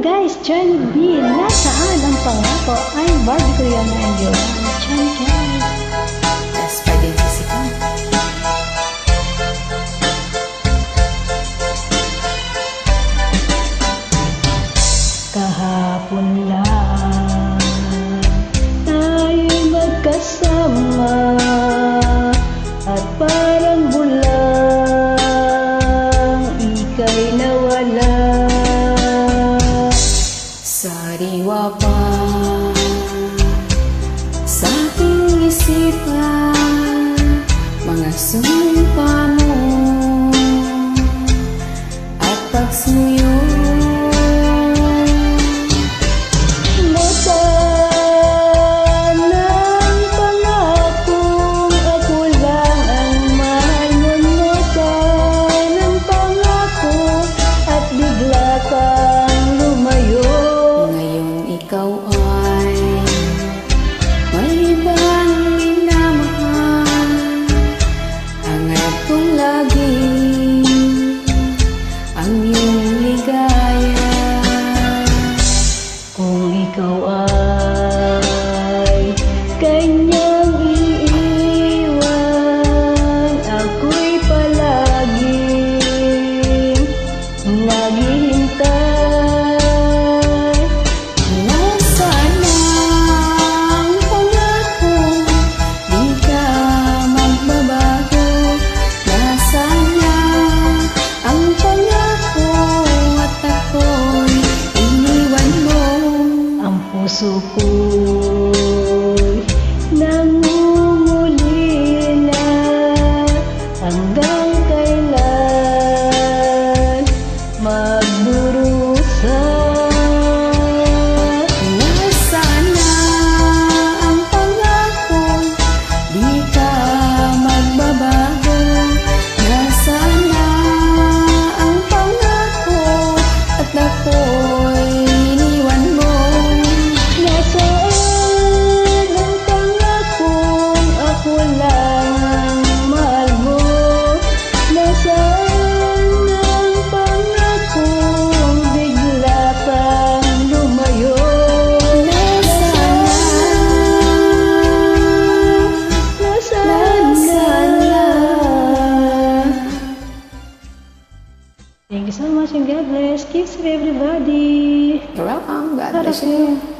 guys, Johnny B, nasaan ang pangako? I'm Barbie Coriana and Joanna Chan Chan. Sariwa pa. Sa aking isipan Mga sumpa mo. At pagsuyod kung lagi ang iyong 呼。you so much and God bless. Kiss everybody. You're welcome. God bless you.